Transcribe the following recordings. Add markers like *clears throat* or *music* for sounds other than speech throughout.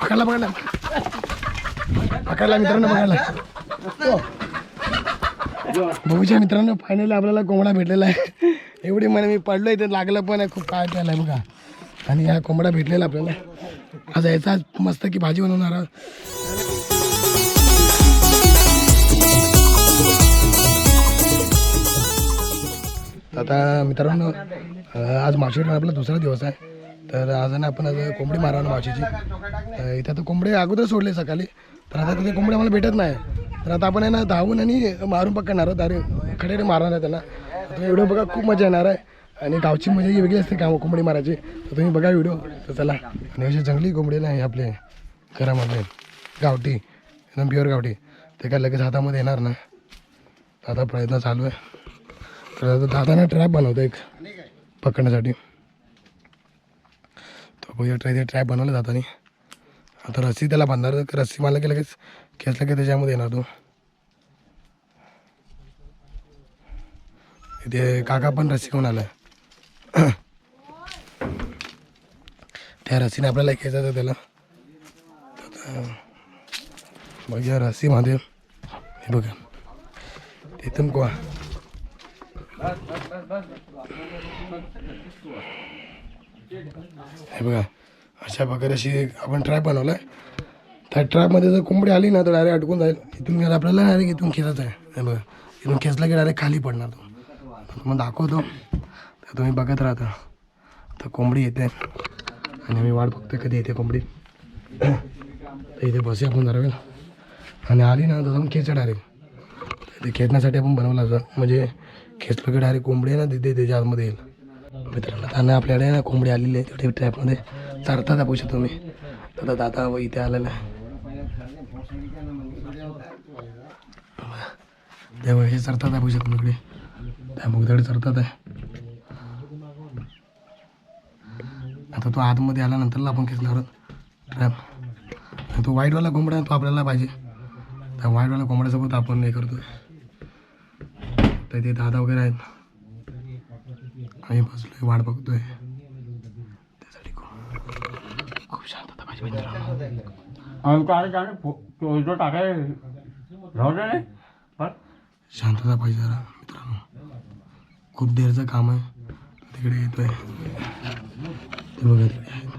पकडला पकडला. पकडला मित्रांनो पकडला. बघूच्या मित्रांनो फायनली आपल्याला कोंबडा भेटलेला आहे. एवढी म्हणे मी पडलो इथे लागलं पण आहे खूप काय त्याला बघा. आणि हा कोंबडा भेटलेला आपल्याला. आज याचा मस्त की भाजी बनवणार आहोत. आता मित्रांनो आज मावशीकडे आपला दुसरा दिवस आहे. तर आज ना आपण आता कोंबडी मारणार मावशीची. इथं तर कोंबडे अगोदर सोडले सकाळी. तर आता तिथे कोंबडी आम्हाला भेटत नाही. तर आता आपण आहे ना धावून आणि मारून पकडणार आहोत. अरे खडेकडे मारणार आहे त्यांना. तर व्हिडिओ बघा खूप मजा येणार आहे. आणि गावची मजा ही वेगळी असते काम कोंबडी मारायची? तर तुम्ही बघा व्हिडिओ. तर चला. आणि अशी जंगली कोंबडी नाही आपले घरामधले. गावठी. एकदम प्युअर गावठी. ते काय लगेच हातामध्ये येणार ना? आता प्रयत्न चालू आहे. तर आता दादाने ट्रॅप बनवतो एक. पकडण्यासाठी. बघूया ट्राय बनवलं बनवला जातानी. आता रस्सी त्याला बांधणार तर रस्सी मला की लगेच खेचलं की त्याच्यामध्ये येणार तो. इथे काका पण रस्सी घेऊन आला *clears throat* त्या रस्सीने आपल्याला खेचायचं त्याला. तर रस्सी बघूया रस्सीमध्ये हे बघा. तिथून कोण हे बघा अशा प्रकारे अशी आपण ट्रॅप बनवला आहे त्या ट्रॅपमध्ये जर कोंबडी आली ना तर डायरेक्ट अडकून जाईल. इथून गेला आपल्याला डायरेक्ट इथून खेचायचं आहे. हे बघा इथून खेचला की डायरेक्ट खाली पडणार तो. मग तुम्हाला दाखवतो. तर तुम्ही बघत राहता. तर कोंबडी येते. आणि मी वाट बघतोय कधी येते कोंबडी. तर इथे बसे आपण जरा वेळ. आणि आली ना तर जाऊन खेचा डायरेक्ट ते खेचण्यासाठी आपण बनवलं होतं म्हणजे खेचलं की डायरेक्ट कोंबडी आहे ना तिथे त्याच्या आतमध्ये येईल. मित्रांनो त्यांना आपल्याकडे ना कोंबडी आलेली आहे तेवढी ट्रॅपमध्ये चढता दाखवू शकतो तुम्ही. तर दादा व इथे आलेला आहे. तेव्हा हे चढता दाखवू शकतो इकडे. त्या मुगदडे चढतात आहे आता तो आतमध्ये आल्यानंतरला आपण खेचणार ट्रॅप तो वाईटवाला कोंबडा तो आपल्याला पाहिजे. त्या वाईटवाल्या कोंबड्यासोबत आपण हे करतो तर ते दादा वगैरे आहेत. आम्ही बसलोय वाट बघतोय. त्यासाठी खूप खूप शांतता पाहिजे मित्रांनो तो टाकाय पण शांतता पाहिजे जरा मित्रांनो. खूप देरचं काम आहे. तिकडे येतोय. ते बघा तिकडे आहेत.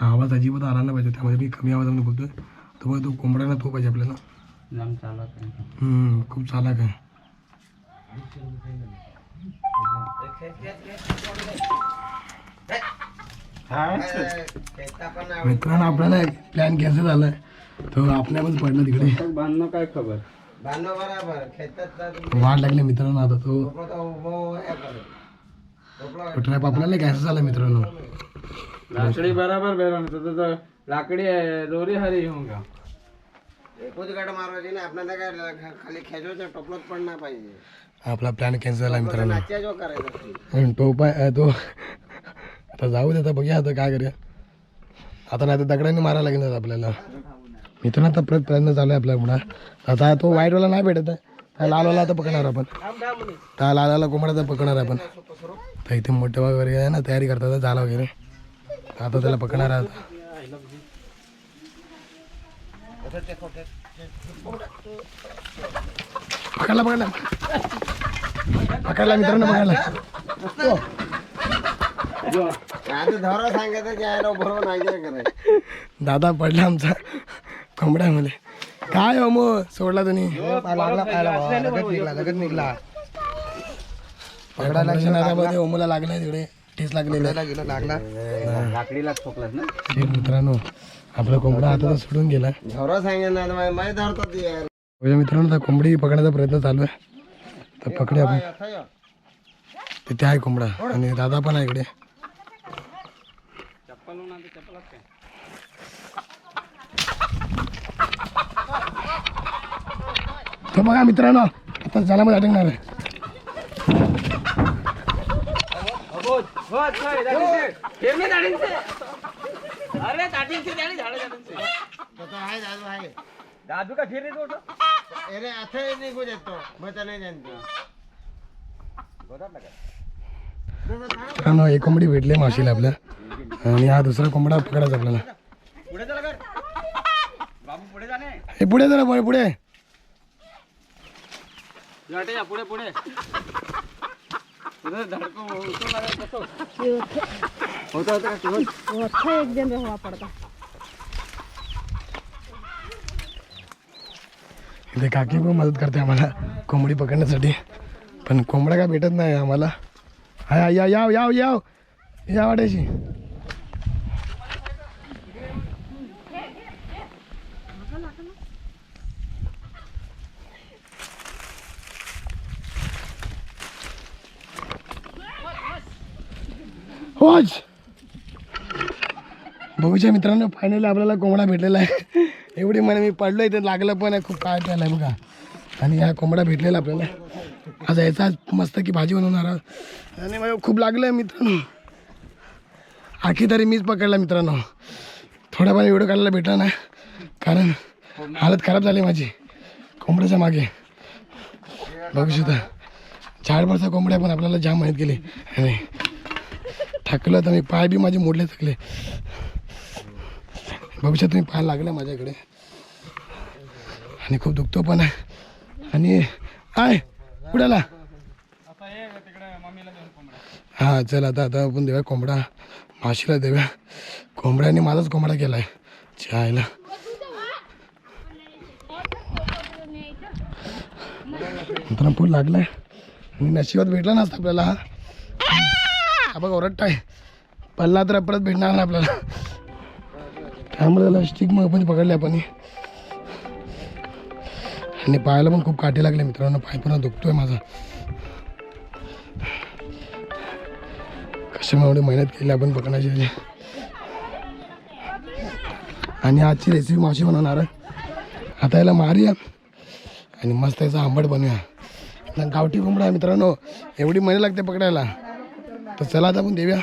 आवाज अजिबात आला नाही पाहिजे त्यामध्ये मी कमी आवाजामध्ये बोलतोय. तर बघा तो कोंबडा ना तो पाहिजे आपल्याला. आहे. खूप चालाक आहे. मित्रांनो आपल्याला प्लॅन कॅन्सल झालाय. तो आपल्यालाच पडला तिकडे. बांधणं काय खबर? वाट लागली मित्रांनो आता तो ट्रॅप आपल्याला कॅन्सल झाला मित्रांनो. लाकडी बराबर बेरा लाकडी आहे दोरी हरी घेऊन घ्या एकूच गाड मारवायची आपल्याला काय खाली खेचवायचं टोपलत पण नाही पाहिजे. आपला प्लॅन कॅन्सल झाला मित्रांनो. नाच्या जो करायचा आणि तो पाय तो आता जाऊ दे आता बघूया आता काय करूया आता नाही तर दगडाने मारायला लागेल आता आपल्याला. मित्रांनो आता परत प्रयत्न चालू आहे आपल्या पुन्हा आता तो व्हाईटवाला नाही भेटत आहे. त्या लालवाला आता पकडणार आपण. त्या लालाला कोंबड्याचा पकडणार आपण. तर इथे मोठे वगैरे आहे ना तयारी करतात झाला वगैरे. आता त्याला पकडणार आहे आता. पकडला पकडला. पकडला मित्रांनो पकडला. दादा पडला आमचा कोंबड्यामध्ये. काय हो मग सोडला तुम्ही? निघला निघला पकडायला ओमला लागलाय तिकडे. ठेस लागलेला लागला. लाकडीला मित्रांनो आपला कोंबडा आता सोडून गेला सांगेल. माझ्या मित्रांनो तर कोंबडी पकडण्याचा प्रयत्न चालू आहे तर पकडे आपण. तिथे आहे कोंबडा आणि दादा पण आहे इकडे तर बघा मित्रांनो आता जाण्यामध्ये अटकणार आहे तो आहे, दादू आहे. दादू का फिरे तो अरे आता निघू देतो मग नाही जाणतो मित्रांनो एक कोंबडी भेटली मावशीला आपल्या. आणि हा दुसरा कोंबडा पकडायचा आपल्याला. पुढे चला कर बाबू पुढे जाणे हे पुढे जरा पुढे पुढे. या पुढे धड़को कसो होता होता का वो अच्छा एक दिन रहना पड़ता इथे काकी पण मदत करते आम्हाला. कोंबडी पकडण्यासाठी. पण कोंबडा काय भेटत नाही आम्हाला. हा या याव याव याव या वाटायची होच बघूच्या मित्रांनो फायनली आपल्याला कोंबडा भेटलेला आहे. एवढी म्हणे मी पडलो इथे लागलं पण आहे खूप काय त्याला बघा. आणि हा कोंबडा भेटलेला आपल्याला. आज यायचा मस्त की भाजी बनवणार आणि मला खूप लागलं आहे मित्रांनो. आखी तरी मीच पकडला मित्रांनो. थोडा पण व्हिडिओ काढायला भेटला ना. कारण हालत खराब झाली माझी. कोंबड्याच्या मागे. बघू शकता. झाडभरचा कोंबड्या पण आपल्याला जाम माहीत गेली. आणि थकलं तर मी पाय बी माझे मोडले थकले भविष्यात तुम्ही पाहायला लागला माझ्याकडे. आणि खूप दुखतो पण आहे. आणि आय कुठाला हां चल आता आता आपण देऊया कोंबडा. माशीला देऊया. कोंबड्याने माझाच कोंबडा केला आहे चायला. नंतर पूल लागलाय. आणि नशिबात भेटला नसता आपल्याला हा. हा बघ ओरडताय. पल्ला तर परत भेटणार नाही आपल्याला. त्यामुळे त्याला स्टिक मग पकडले आपण. आणि पायाला पण खूप काटे लागले मित्रांनो. पाय पण दुखतोय माझा. कशामुळे एवढी मेहनत केली आपण पकडण्याची आणि आजची रेसिपी माशी बनवणार आता याला मारूया आणि मस्त याचा आंबट बनवूया. गावठी कोंबडा मित्रांनो. एवढी मेहनत लागते पकडायला. तर चला आता आपण देऊया.